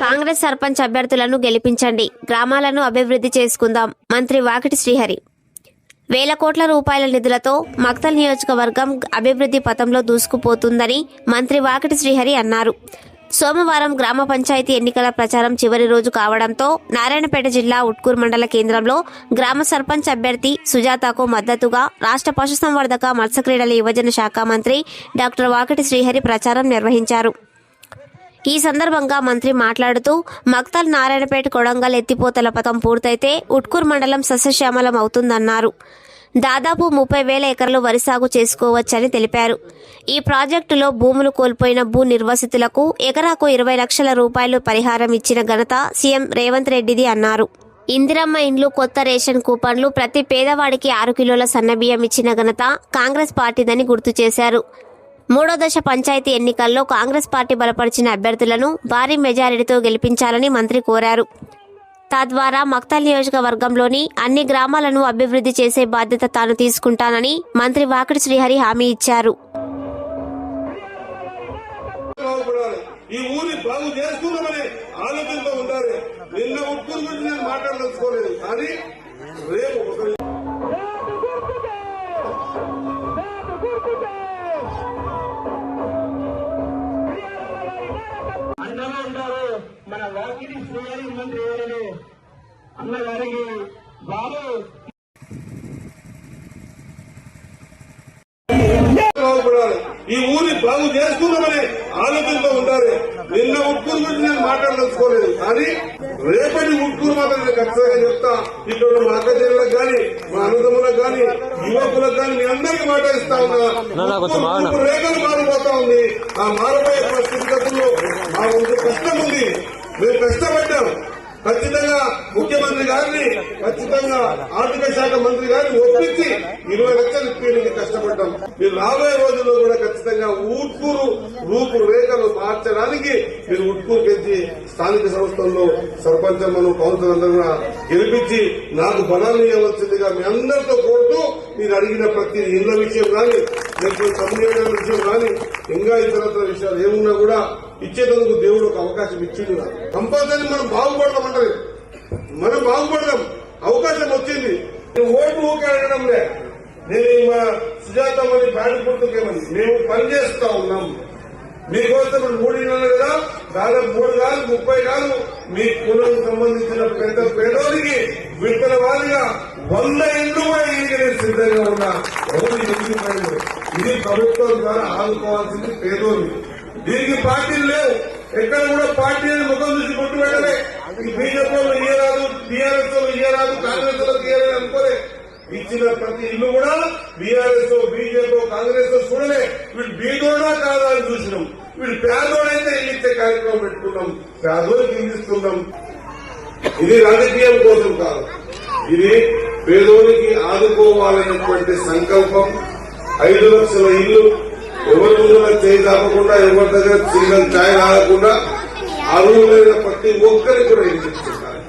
కాంగ్రెస్ సర్పంచ్ అభ్యర్థులను గెలిపించండి. గ్రామాలను అభివృద్ధి చేసుకుందాం. మంత్రి వాకిటి శ్రీహరి. వేల కోట్ల రూపాయల నిధులతో మక్తల్ నియోజకవర్గం అభివృద్ధి పథంలో దూసుకుపోతుందని మంత్రి వాకిటి శ్రీహరి అన్నారు. సోమవారం గ్రామ పంచాయతీ ఎన్నికల ప్రచారం చివరి రోజు కావడంతో నారాయణపేట జిల్లా ఉట్కూరు మండల కేంద్రంలో గ్రామ సర్పంచ్ అభ్యర్థి సుజాతకు మద్దతుగా రాష్ట్ర పశుసంవర్ధక మత్స్యక్రీడల యువజన శాఖ మంత్రి డాక్టర్ వాకిటి శ్రీహరి ప్రచారం నిర్వహించారు. ఈ సందర్భంగా మంత్రి మాట్లాడుతూ మక్తల్ నారాయణపేట కొడంగల్ ఎత్తిపోతల పథకం పూర్తయితే ఉట్కూర్ మండలం సస్యశ్యామలం అవుతుందన్నారు. దాదాపు ముప్పై వేల ఎకరాలు వరి సాగు చేసుకోవచ్చని తెలిపారు. ఈ ప్రాజెక్టులో భూములు కోల్పోయిన భూ నిర్వసితులకు ఎకరాకు ఇరవై లక్షల రూపాయలు పరిహారం ఇచ్చిన ఘనత సీఎం రేవంత్ రెడ్డిది అన్నారు. ఇందిరమ్మ ఇండ్లు కొత్త రేషన్ కూపన్లు ప్రతి పేదవాడికి ఆరు కిలోల సన్నబియ్యం ఇచ్చిన ఘనత కాంగ్రెస్ పార్టీదని గుర్తు చేశారు. మూడో దశ పంచాయతీ ఎన్నికల్లో కాంగ్రెస్ పార్టీ బలపరిచిన అభ్యర్థులను భారీ మెజారిటీతో గెలిపించాలని మంత్రి కోరారు. తద్వారా మక్తల్ నియోజకవర్గంలోని అన్ని గ్రామాలను అభివృద్ధి చేసే బాధ్యత తాను తీసుకుంటానని మంత్రి వాకిడి శ్రీహరి హామీ ఇచ్చారు. ఈ ఊరి బాగు ఆలోచనతో ఉండాలి. నిన్న గురించి నేను మాట్లాడదలుచుకోలేదు. కానీ రేపు అన్నగారికి బాబు. ఈ ఊరి బాగు చేసుకుందామని ఆలోచనతో ఉండాలి నిన్న ఉట్కూరు గురించి నేను మాట్లాడదలుచుకోలేదు. కానీ రేపటి ఉట్కూరు మాత్రం నేను ఖచ్చితంగా చెప్తా. ఇక్కడ ఉన్న మా అక్కచెల్లెలకు కానీ మా అన్నదమ్ములకు కానీ యువకులకు కానీ మీ అందరికీ మాట ఇస్తా ఉన్నా. రేఖలు మారిపోతా ఉంది. ఆ మారిపోయే పరిస్థితుల్లో మా ముందు కష్టం ఉంది. మేము ముఖ్యమంత్రి గారిని ఖచ్చితంగా ఆర్థిక శాఖ మంత్రి గారిని ఒప్పించి ఇరవై లక్షలు ఇప్పేందుకు కష్టపడ్డాం. మీరు రాబోయే రోజుల్లో కూడా ఖచ్చితంగా ఊట్కూరు రూపు రేఖలు మార్చడానికి మీరు ఉట్కూరు పెంచి స్థానిక సంస్థల్లో సర్పంచమ్మను కౌన్సిల్ అందరూ గెలిపించి నాకు బలాన్ని ఇవ్వవలసిందిగా మీ అందరితో కోరుతూ మీరు అడిగిన ప్రతి ఇళ్ళ విషయం కానీ లేకపోతే కమ్యూనిటీ విషయం కానీ ఇంకా ఇతరత్ర విషయాలు ఏమున్నా కూడా ఇచ్చేటందుకు దేవుడు ఒక అవకాశం ఇచ్చిండు కంపల్సరీ మనం బాగుపడతామంటారు మనం బాగుపడదాం. అవకాశం వచ్చింది. ఓటు ఊకే నేను మా సుజాతమ్మని బ్యాడ్ పుట్టుకేమని మేము పని చేస్తా ఉన్నాం. మీకోసం మూడు నెలలుగా కదా దాదాపు మూడు కాదు ముప్పై కాదు మీ కులం సంబంధించిన పెద్ద పేదోడికి విడతల వారిగా వంద ఇండ్లు కూడా నేను సిద్ధంగా ఉన్నా. ఎవరు ఇది ప్రభుత్వం ద్వారా ఆదుకోవాల్సింది పేదోళ్ళు దీనికి పార్టీలు లేవు. ఎక్కడ కూడా పార్టీని ముఖం చూసి కొట్టు పెట్టలే. బీజేపీ ఇయ్యరాదు టీఆర్ఎస్ వాళ్ళు ఇయ్యరాదు కాంగ్రెస్ వాళ్ళకి ఇయ్యరాదు అనుకోలే. ఇచ్చిన ప్రతి ఇల్లు కూడా బీఆర్ఎస్ బీజేపీ కాంగ్రెస్ చూడలే. వీడు బీదోడా కాదా అని చూసినాం. వీడు పేదోడైతే ఇచ్చే కార్యక్రమం పెట్టుకున్నాం పేదోడికి ఇల్లు ఇది రాజకీయం కోసం కాదు. ఇది పేదోనికి ఆదుకోవాలనేటువంటి సంకల్పం. ఐదు లక్షల ఇల్లు ఎవరి చేయి కాకుండా ఎవరి దగ్గర సింగల్ ఛాయ్ రాకుండా అరువులైన ప్రతి ఒక్కరికి కూడా ఇది చెప్తున్నారు